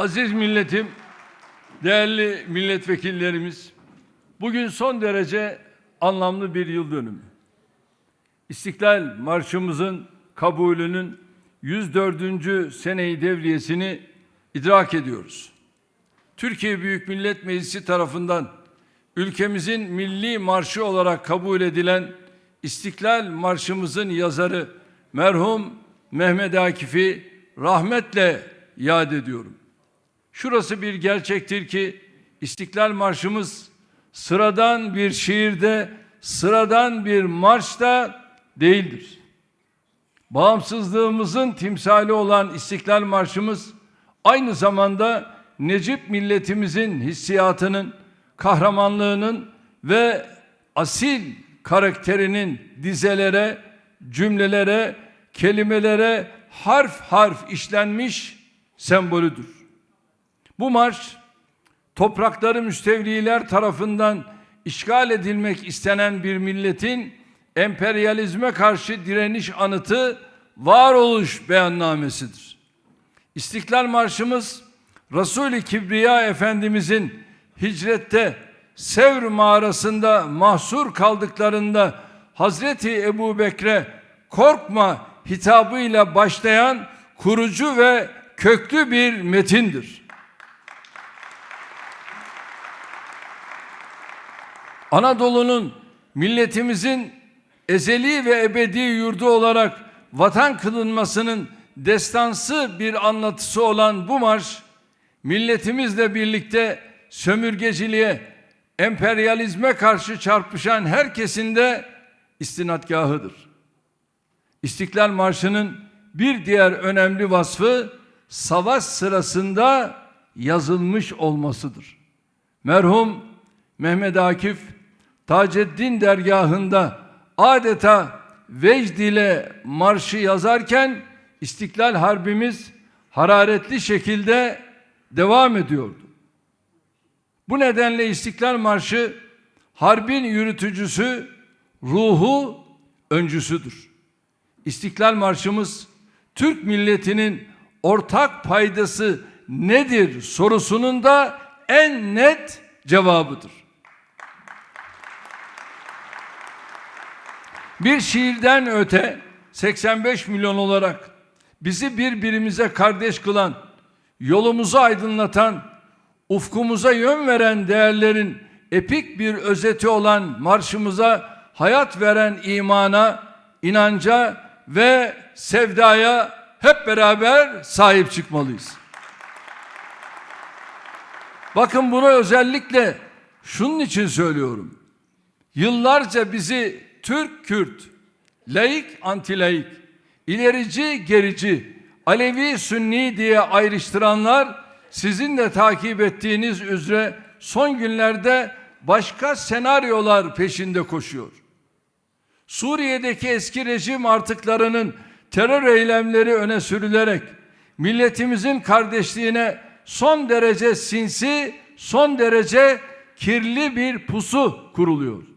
Aziz milletim, değerli milletvekillerimiz, bugün son derece anlamlı bir yıl dönümü. İstiklal Marşımızın kabulünün 104. seneyi devriyesini idrak ediyoruz. Türkiye Büyük Millet Meclisi tarafından ülkemizin milli marşı olarak kabul edilen İstiklal Marşımızın yazarı merhum Mehmet Akif'i rahmetle yad ediyorum. Şurası bir gerçektir ki İstiklal Marşımız sıradan bir şiirde, sıradan bir marşta değildir. Bağımsızlığımızın timsali olan İstiklal Marşımız aynı zamanda Necip milletimizin hissiyatının, kahramanlığının ve asil karakterinin dizelere, cümlelere, kelimelere harf harf işlenmiş sembolüdür. Bu marş toprakları müstevliler tarafından işgal edilmek istenen bir milletin emperyalizme karşı direniş anıtı varoluş beyannamesidir. İstiklal Marşımız Resul-i Kibriya Efendimizin hicrette Sevr mağarasında mahsur kaldıklarında Hazreti Ebu Bekre korkma hitabıyla başlayan kurucu ve köklü bir metindir. Anadolu'nun milletimizin ezeli ve ebedi yurdu olarak vatan kılınmasının destansı bir anlatısı olan bu marş milletimizle birlikte sömürgeciliğe, emperyalizme karşı çarpışan herkesin de istinadgahıdır. İstiklal Marşı'nın bir diğer önemli vasfı savaş sırasında yazılmış olmasıdır. Merhum Mehmet Akif Taceddin dergahında adeta vecd ile marşı yazarken İstiklal Harbimiz hararetli şekilde devam ediyordu. Bu nedenle İstiklal Marşı harbin yürütücüsü, ruhu öncüsüdür. İstiklal Marşımız Türk milletinin ortak paydası nedir sorusunun da en net cevabıdır. Bir şiirden öte 85 milyon olarak bizi birbirimize kardeş kılan, yolumuzu aydınlatan, ufkumuza yön veren değerlerin epik bir özeti olan marşımıza hayat veren imana, inanca ve sevdaya hep beraber sahip çıkmalıyız. Bakın bunu özellikle şunun için söylüyorum. Yıllarca bizi Türk Kürt, laik antilaik, ilerici gerici, Alevi Sünni diye ayrıştıranlar sizin de takip ettiğiniz üzere son günlerde başka senaryolar peşinde koşuyor. Suriye'deki eski rejim artıklarının terör eylemleri öne sürülerek milletimizin kardeşliğine son derece sinsi, son derece kirli bir pusu kuruluyor.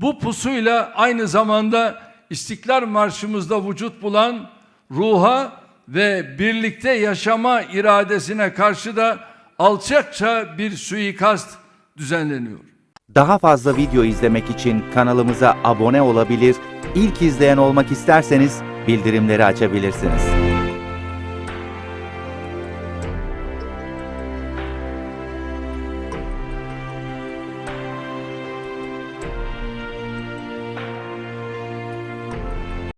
Bu pusuyla aynı zamanda İstiklal Marşımızda vücut bulan ruha ve birlikte yaşama iradesine karşı da alçakça bir suikast düzenleniyor. Daha fazla video izlemek için kanalımıza abone olabilir, ilk izleyen olmak isterseniz bildirimleri açabilirsiniz.